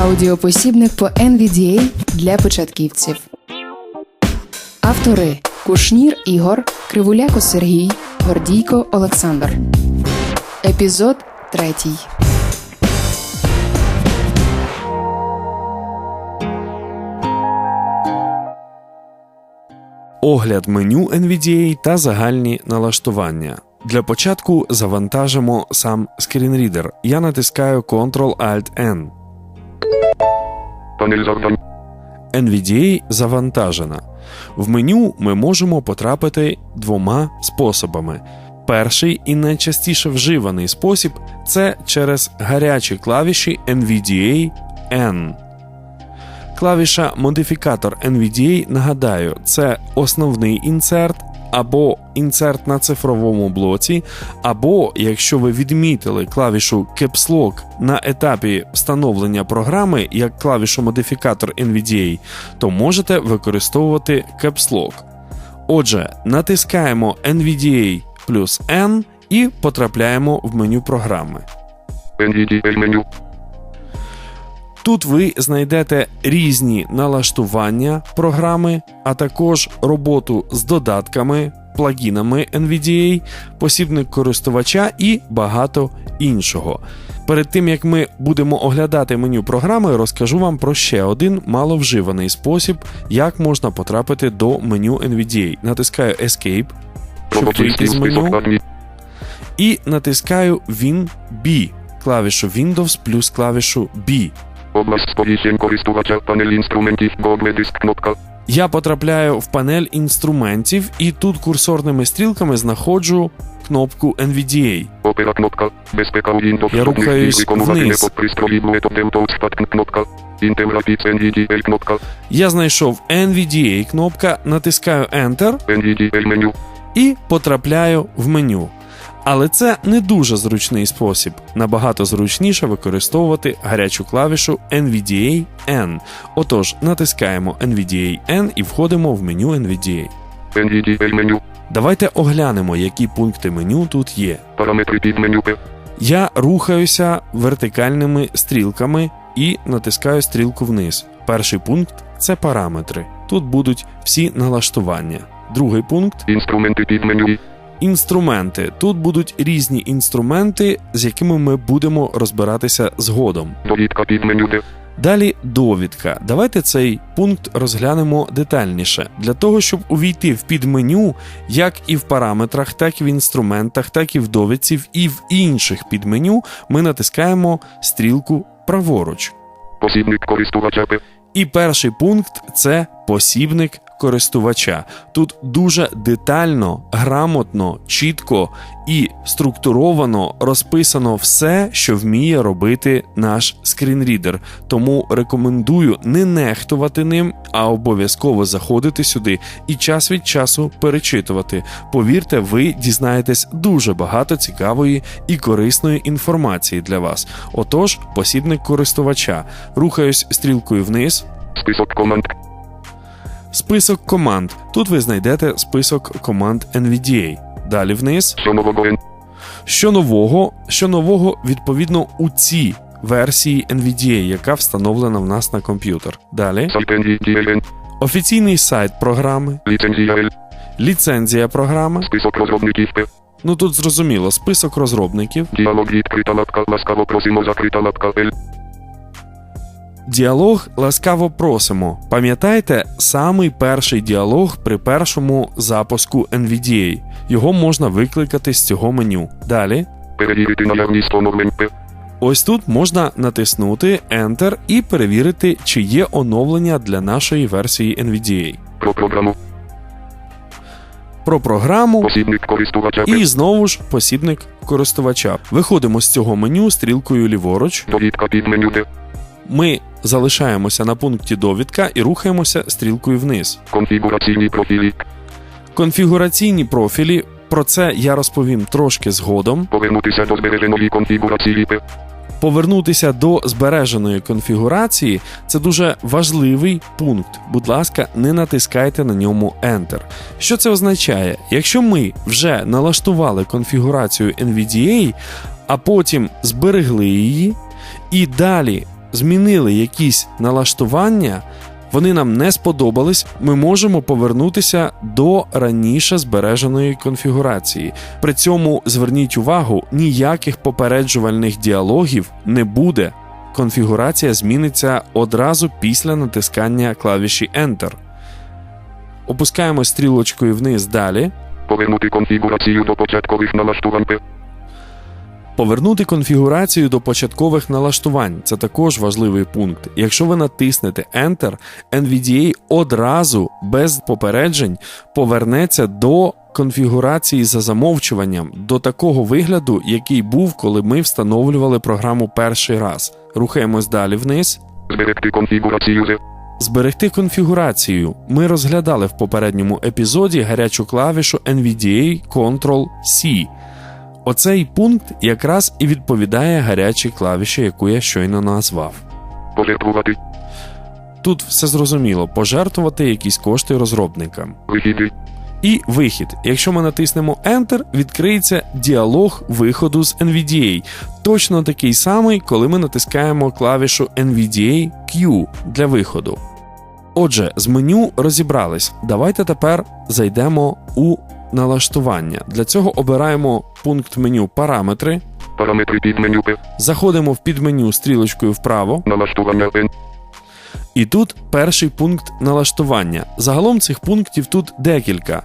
Аудіопосібник по NVDA для початківців. Автори Кушнір Ігор, Кривуляко Сергій, Гордійко Олександр. Епізод третій. Огляд меню NVDA та загальні налаштування. Для початку завантажимо сам скрінрідер. Я натискаю Ctrl-Alt-N. NVDA завантажена. В меню ми можемо потрапити двома способами. Перший і найчастіше вживаний спосіб це через гарячі клавіші NVDA N. Клавіша модифікатор NVDA, нагадаю, це основний інсерт, або інсерт на цифровому блоці, або, якщо ви відмітили клавішу Caps Lock на етапі встановлення програми як клавішу модифікатор NVDA, то можете використовувати Caps Lock. Отже, натискаємо NVDA плюс N і потрапляємо в меню програми. NVDA меню. Тут ви знайдете різні налаштування програми, а також роботу з додатками, плагінами NVDA, посібник користувача і багато іншого. Перед тим як ми будемо оглядати меню програми, розкажу вам про ще один маловживаний спосіб, як можна потрапити до меню NVDA. Натискаю Escape, щоб вийти з меню, і натискаю Win B, клавішу Windows плюс клавішу B. Область сповіщень користувача. Панель інструментів. Google диск кнопка. Я потрапляю в панель інструментів, і тут курсорними стрілками знаходжу кнопку NVDA. Опера кнопка. Безпека у Windows. Я рухаюсь вниз. кнопка. NVDA кнопка. Я знайшов NVDA кнопка, натискаю Enter NVDA меню. і потрапляю в меню. Але це не дуже зручний спосіб. Набагато зручніше використовувати гарячу клавішу NVDA N. Отож, натискаємо NVDA N і входимо в меню NVDA. NVDA меню. Давайте оглянемо, які пункти меню тут є. Параметри під меню. Я рухаюся вертикальними стрілками і натискаю стрілку вниз. Перший пункт це параметри. Тут будуть всі налаштування. Другий пункт Інструменти під меню. Інструменти. Тут будуть різні інструменти, з якими ми будемо розбиратися згодом. Довідка під меню Далі довідка. Давайте цей пункт розглянемо детальніше. Для того, щоб увійти в підменю, як і в параметрах, так і в інструментах, так і в довідці, і в інших підменю, ми натискаємо стрілку праворуч. Посібник користувача І перший пункт це посібник користувача. Тут дуже детально, грамотно, чітко і структуровано розписано все, що вміє робити наш скрінрідер. Тому рекомендую не нехтувати ним, а обов'язково заходити сюди і час від часу перечитувати. Повірте, ви дізнаєтесь дуже багато цікавої і корисної інформації для вас. Отож, посібник користувача. Рухаюсь стрілкою вниз. Список команд. Список команд. Тут ви знайдете список команд NVDA. Далі вниз. Що нового Що нового? Що нового відповідно у цій версії NVDA, яка встановлена в нас на комп'ютер. Далі офіційний сайт програми, Ліцензія ліцензія програми. Список розробників Ну тут зрозуміло, список розробників, Діалог відкрита лапка. Ласкаво просимо закрита лапка L. діалог ласкаво просимо. Пам'ятайте, самий перший діалог при першому запуску NVDA. Його можна викликати з цього меню. Далі Перевірити наявність оновлень. Ось тут можна натиснути Enter і перевірити, чи є оновлення для нашої версії NVDA. Про програму. Про програму Посібник користувача і знову ж посібник користувача. Виходимо з цього меню стрілкою ліворуч. Довідка під меню. Ми залишаємося на пункті довідка і рухаємося стрілкою вниз. Конфігураційні профілі. Конфігураційні профілі. Про це я розповім трошки згодом. Повернутися до збереженої конфігурації Повернутися до збереженої конфігурації це дуже важливий пункт. Будь ласка, не натискайте на ньому Enter. Що це означає? Якщо ми вже налаштували конфігурацію NVDA, а потім зберегли її, і далі змінили якісь налаштування, вони нам не сподобались, ми можемо повернутися до раніше збереженої конфігурації. При цьому зверніть увагу, ніяких попереджувальних діалогів не буде. Конфігурація зміниться одразу після натискання клавіші Enter. Опускаємо стрілочкою вниз далі. Повернути конфігурацію до початкових налаштувань. Повернути конфігурацію до початкових налаштувань це також важливий пункт. Якщо ви натиснете Enter, NVDA одразу без попереджень повернеться до конфігурації за замовчуванням, до такого вигляду, який був, коли ми встановлювали програму перший раз. Рухаємось далі вниз. Зберегти конфігурацію. Зберегти конфігурацію. Ми розглядали в попередньому епізоді гарячу клавішу NVDA Ctrl-C. Оцей пункт якраз і відповідає гарячій клавіші, яку я щойно назвав. Пожертвувати. Тут все зрозуміло, пожертвувати якісь кошти розробникам. Вихіди. І вихід. Якщо ми натиснемо Enter, відкриється діалог виходу з NVDA. Точно такий самий, коли ми натискаємо клавішу NVDA Q для виходу. Отже, з меню розібрались. Давайте тепер зайдемо у налаштування. Для цього обираємо пункт меню Параметри, Параметри під меню П. заходимо в підменю стрілочкою вправо, Налаштування Н. і тут перший пункт налаштування. Загалом цих пунктів тут декілька.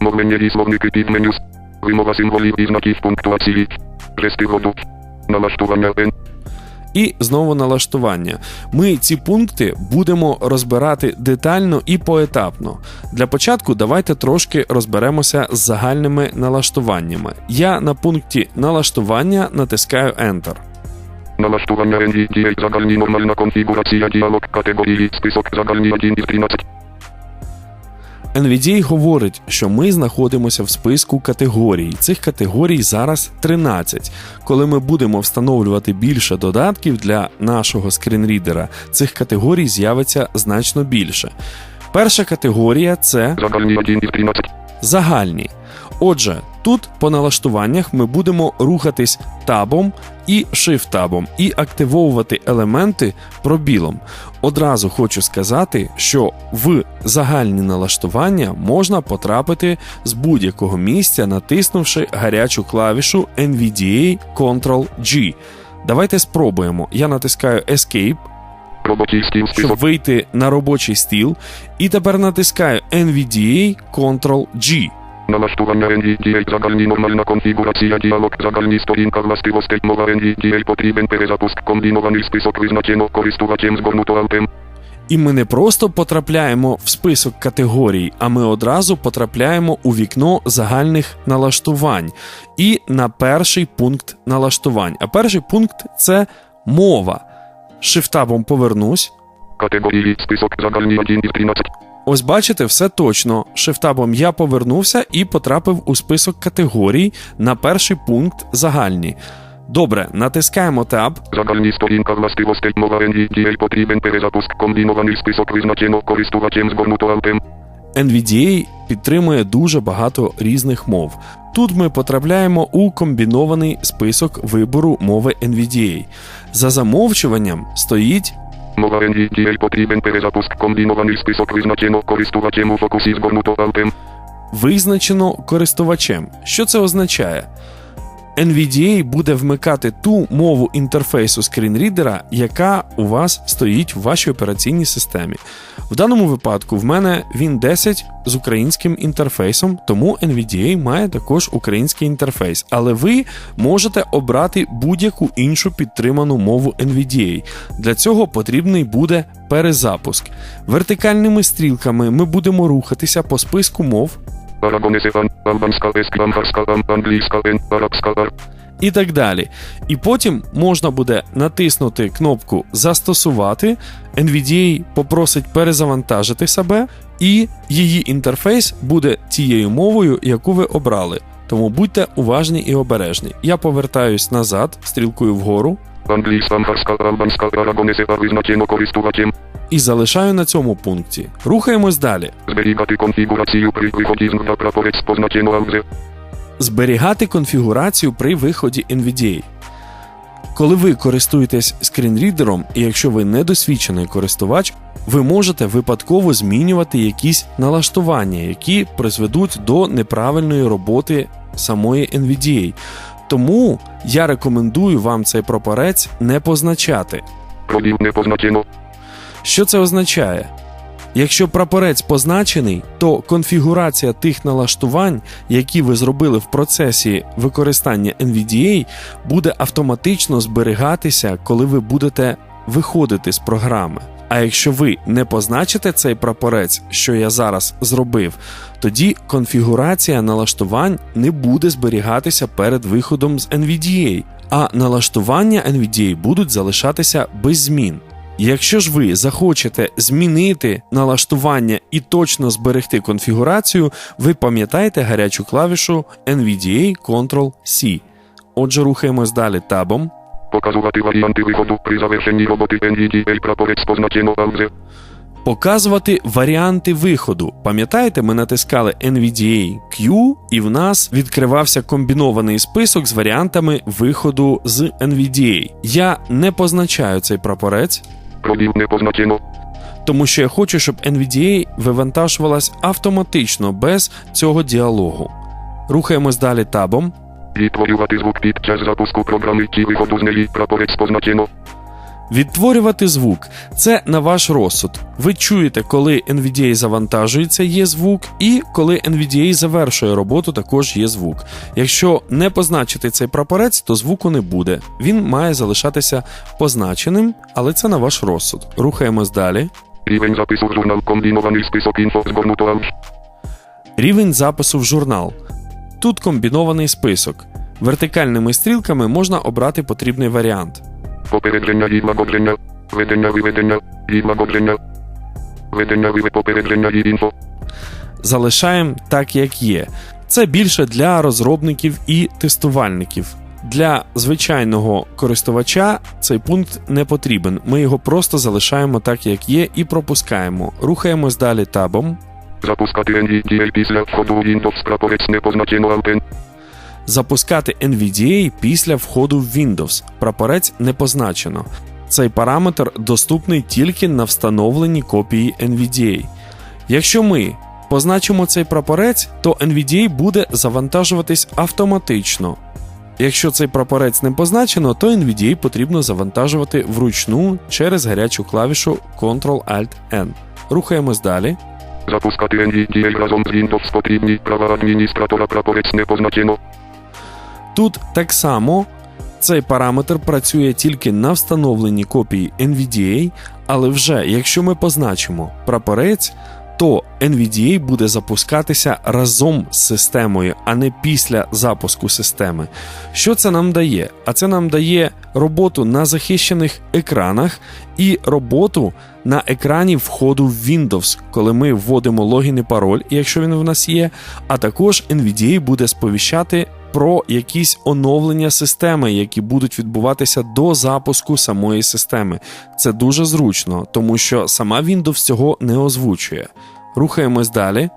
Мовлення і словники під меню. Вимова символів і знаків пунктуації. Жести воду. Налаштування Н. І знову налаштування. Ми ці пункти будемо розбирати детально і поетапно. Для початку давайте трошки розберемося з загальними налаштуваннями. Я на пункті налаштування натискаю Enter. Налаштування NVDA. Загальні нормальна конфігурація. Діалог категорії. Список загальні 1 із 13. NVDA говорить, що ми знаходимося в списку категорій. Цих категорій зараз 13. Коли ми будемо встановлювати більше додатків для нашого скрінрідера, цих категорій з'явиться значно більше. Перша категорія це Загальні 1 із 13. загальні. Отже, тут по налаштуваннях ми будемо рухатись табом і shift-табом і активовувати елементи пробілом. Одразу хочу сказати, що в загальні налаштування можна потрапити з будь-якого місця, натиснувши гарячу клавішу NVDA Ctrl-G. Давайте спробуємо. Я натискаю Escape, стіл щоб вийти на робочий стіл, і тепер натискаю NVDA Ctrl-G. Налаштування NVDA. Загальні нормальна конфігурація. Діалог. Загальні сторінка властивостей. Мова NVDA. Потрібен перезапуск. Комбінований список визначено користувачем згорнуто алтем. І ми не просто потрапляємо в список категорій, а ми одразу потрапляємо у вікно загальних налаштувань і на перший пункт налаштувань. А перший пункт це мова. Шифтабом повернусь. Категорії. Список. Загальні 1 із 13. Ось бачите, все точно. Шифтабом я повернувся і потрапив у список категорій на перший пункт загальні. Добре, натискаємо таб. Загальні сторінка властивостей. Мова NVDA. Потрібен перезапуск. Комбінований список визначено користувачем згорнуто алтем. NVDA підтримує дуже багато різних мов. Тут ми потрапляємо у комбінований список вибору мови NVDA. За замовчуванням стоїть Мова NVDA. Потрібен перезапуск. Комбінований список визначено користувачем у фокусі згорнуто алтем. визначено користувачем. Що це означає? NVDA буде вмикати ту мову інтерфейсу скрінрідера, яка у вас стоїть в вашій операційній системі. В даному випадку в мене він 10 з українським інтерфейсом, тому NVDA має також український інтерфейс. Але ви можете обрати будь-яку іншу підтриману мову NVDA. Для цього потрібний буде перезапуск. Вертикальними стрілками ми будемо рухатися по списку мов, І так далі. І потім можна буде натиснути кнопку Застосувати. NVDA попросить перезавантажити себе, і її інтерфейс буде тією мовою, яку ви обрали. Тому будьте уважні і обережні. Я повертаюсь назад стрілкою вгору і залишаю на цьому пункті. Рухаємось далі. Зберігати конфігурацію при виході з прапорець позначено. Зберігати конфігурацію при виході NVDA. Коли ви користуєтесь скрінрідером, і якщо ви недосвідчений користувач, ви можете випадково змінювати якісь налаштування, які призведуть до неправильної роботи самої NVDA. Тому я рекомендую вам цей прапорець не позначати. Не позначено. Що це означає? Якщо прапорець позначений, то конфігурація тих налаштувань, які ви зробили в процесі використання NVDA, буде автоматично зберігатися, коли ви будете виходити з програми. А якщо ви не позначите цей прапорець, що я зараз зробив, тоді конфігурація налаштувань не буде зберігатися перед виходом з NVDA, а налаштування NVDA будуть залишатися без змін. Якщо ж ви захочете змінити налаштування і точно зберегти конфігурацію, ви пам'ятаєте гарячу клавішу NVDA Ctrl-C. Отже, рухаємось далі табом. Показувати варіанти виходу при завершенні роботи NVDA прапорець позначено паузе. Показувати варіанти виходу. Пам'ятаєте, ми натискали NVDA Q, і в нас відкривався комбінований список з варіантами виходу з NVDA. Я не позначаю цей прапорець, Пробіл не позначено. тому що я хочу, щоб NVDA вивантажувалась автоматично без цього діалогу. Рухаємось далі табом. Відтворювати звук під час запуску програми чи виходу з неї прапорець позначено. Відтворювати звук це на ваш розсуд. Ви чуєте, коли NVDA завантажується, є звук, і коли NVDA завершує роботу, також є звук. Якщо не позначити цей прапорець, то звуку не буде. Він має залишатися позначеним, але це на ваш розсуд. Рухаємось далі. Рівень запису в журнал комбінований список інфо згорнуто. Рівень запису в журнал. Тут комбінований список. Вертикальними стрілками можна обрати потрібний варіант. Попередження і лагодження. Ведення виведення і лагодження. Ведення виве попередження і інфо. залишаємо так, як є. Це більше для розробників і тестувальників. Для звичайного користувача цей пункт не потрібен. Ми його просто залишаємо так, як є, і пропускаємо. Рухаємось далі табом. Запускати NVDA після входу Windows прапорець не позначено алтен. Запускати NVDA після входу в Windows. Прапорець не позначено. Цей параметр доступний тільки на встановленій копії NVDA. Якщо ми позначимо цей прапорець, то NVDA буде завантажуватись автоматично. Якщо цей прапорець не позначено, то NVDA потрібно завантажувати вручну через гарячу клавішу Ctrl-Alt-N. Рухаємось далі. Запускати NVDA разом з Windows потрібні права адміністратора прапорець не позначено. Тут так само цей параметр працює тільки на встановленій копії NVDA, але вже якщо ми позначимо прапорець, то NVDA буде запускатися разом з системою, а не після запуску системи. Що це нам дає? А це нам дає роботу на захищених екранах і роботу на екрані входу в Windows, коли ми вводимо логін і пароль, якщо він в нас є, а також NVDA буде сповіщати про якісь оновлення системи, які будуть відбуватися до запуску самої системи. Це дуже зручно, тому що сама Windows цього не озвучує. Рухаємось далі.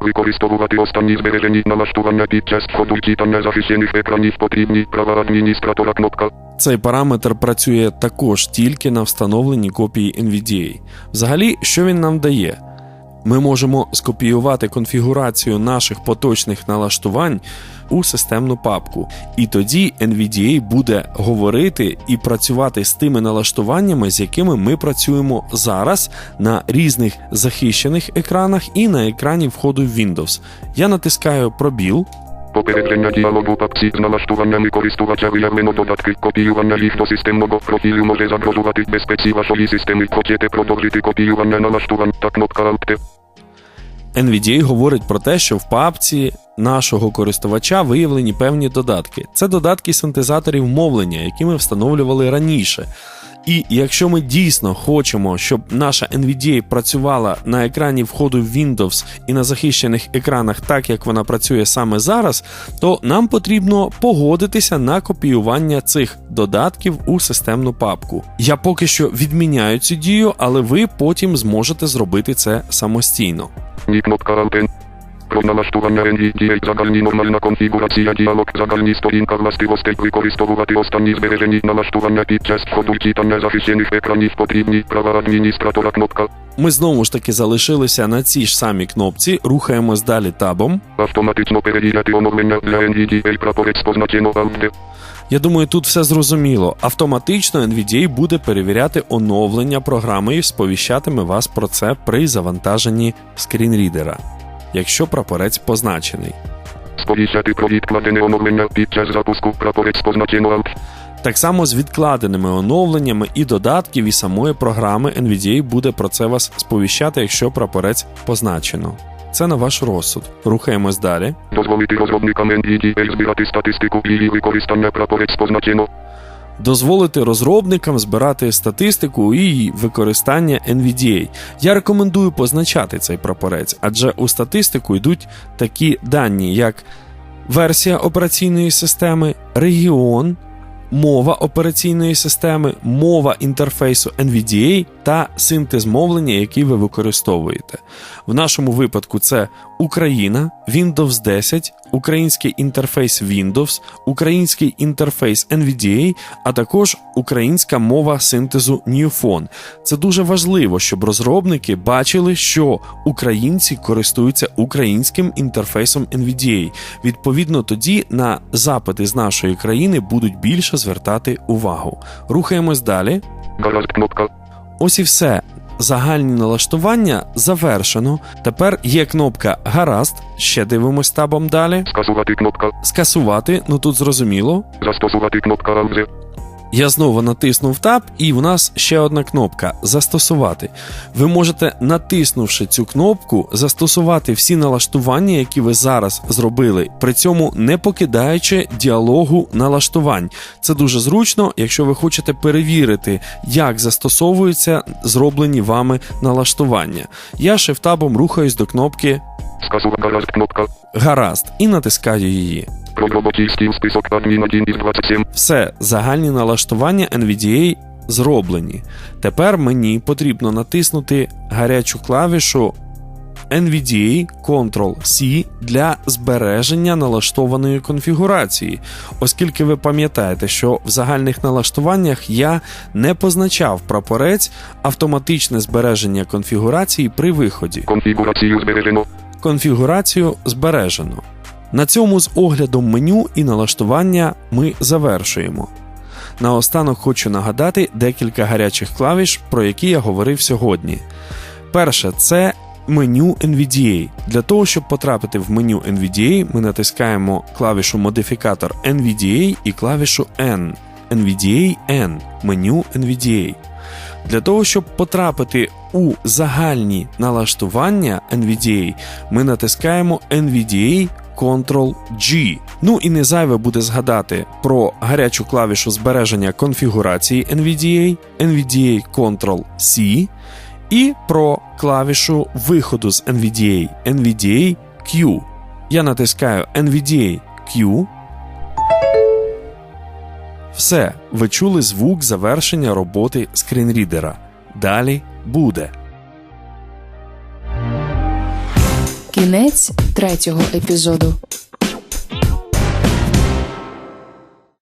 Використовувати останні збережені налаштування під час входу читання захищених екранів потрібні права адміністратора кнопка. Цей параметр працює також тільки на встановленій копії NVDA. Взагалі, що він нам дає? Ми можемо скопіювати конфігурацію наших поточних налаштувань у системну папку, і тоді NVDA буде говорити і працювати з тими налаштуваннями, з якими ми працюємо зараз на різних захищених екранах і на екрані входу в Windows. Я натискаю пробіл. Попередження діалогу папці з налаштуваннями користувача виявлено додатки. Копіювання їх до системного профілю може загрожувати безпеці вашої системи. Хочете продовжити копіювання налаштувань та кнопка Alt. NVDA говорить про те, що в папці нашого користувача виявлені певні додатки. Це додатки синтезаторів мовлення, які ми встановлювали раніше. І якщо ми дійсно хочемо, щоб наша NVDA працювала на екрані входу Windows і на захищених екранах так, як вона працює саме зараз, то нам потрібно погодитися на копіювання цих додатків у системну папку. Я поки що відміняю цю дію, але ви потім зможете зробити це самостійно. Ні кнопка. Про налаштування NVDA загальні нормальна конфігурація діалог загальні сторінка властивостей використовувати останні збережені налаштування під час входу читання захищених екранів потрібні права адміністратора кнопка. Ми знову ж таки залишилися на цій ж самій кнопці, рухаємось далі табом. Автоматично перевіряти оновлення для NVDA прапорець позначено Alt Я думаю, тут все зрозуміло. Автоматично NVDA буде перевіряти оновлення програми і сповіщатиме вас про це при завантаженні скрінрідера, якщо прапорець позначений. Сповіщати про відкладене оновлення під час запуску прапорець позначено Alt. Так само з відкладеними оновленнями і додатків і самої програми NVDA буде про це вас сповіщати, якщо прапорець позначено. Це на ваш розсуд. Рухаємось далі. Дозволити розробникам NVDA збирати статистику її використання прапорець позначено. Дозволити розробникам збирати статистику і використання NVDA. Я рекомендую позначати цей прапорець, адже у статистику йдуть такі дані, як версія операційної системи, регіон, мова операційної системи, мова інтерфейсу NVDA та синтез мовлення, який ви використовуєте. В нашому випадку це Україна, Windows 10, український інтерфейс Windows, український інтерфейс NVDA, а також українська мова синтезу Newphone. Це дуже важливо, щоб розробники бачили, що українці користуються українським інтерфейсом NVDA. Відповідно, тоді на запити з нашої країни будуть більше звертати увагу. Рухаємось далі. Кнопка. Ось і все. Загальні налаштування завершено. Тепер є кнопка Гаразд. Ще дивимось табом далі. Скасувати кнопка. Скасувати, ну тут зрозуміло. Застосувати кнопка Alt. Я знову натиснув Tab, і в нас ще одна кнопка Застосувати. Ви можете, натиснувши цю кнопку, застосувати всі налаштування, які ви зараз зробили, при цьому не покидаючи діалогу налаштувань. Це дуже зручно, якщо ви хочете перевірити, як застосовуються зроблені вами налаштування. Я шифтабом рухаюсь до кнопки. Гаразд і натискаю її. Стіл список адмін 1 із 27. Все, загальні налаштування NVDA зроблені. Тепер мені потрібно натиснути гарячу клавішу NVDA Ctrl-C для збереження налаштованої конфігурації, оскільки ви пам'ятаєте, що в загальних налаштуваннях я не позначав прапорець автоматичне збереження конфігурації при виході. Конфігурацію збережено. Конфігурацію збережено. На цьому з оглядом меню і налаштування ми завершуємо. Наостанок хочу нагадати декілька гарячих клавіш, про які я говорив сьогодні. Перше це меню NVDA. Для того, щоб потрапити в меню NVDA, ми натискаємо клавішу модифікатор NVDA і клавішу N. NVDA N. Меню NVDA. Для того, щоб потрапити у загальні налаштування NVDA, ми натискаємо NVDA Ctrl-G. Ну і не зайве буде згадати про гарячу клавішу збереження конфігурації NVDA, NVDA Ctrl-C і про клавішу виходу з NVDA, NVDA Q. Я натискаю NVDA Q. Все, ви чули звук завершення роботи скрінрідера. Далі буде. Кінець третього епізоду.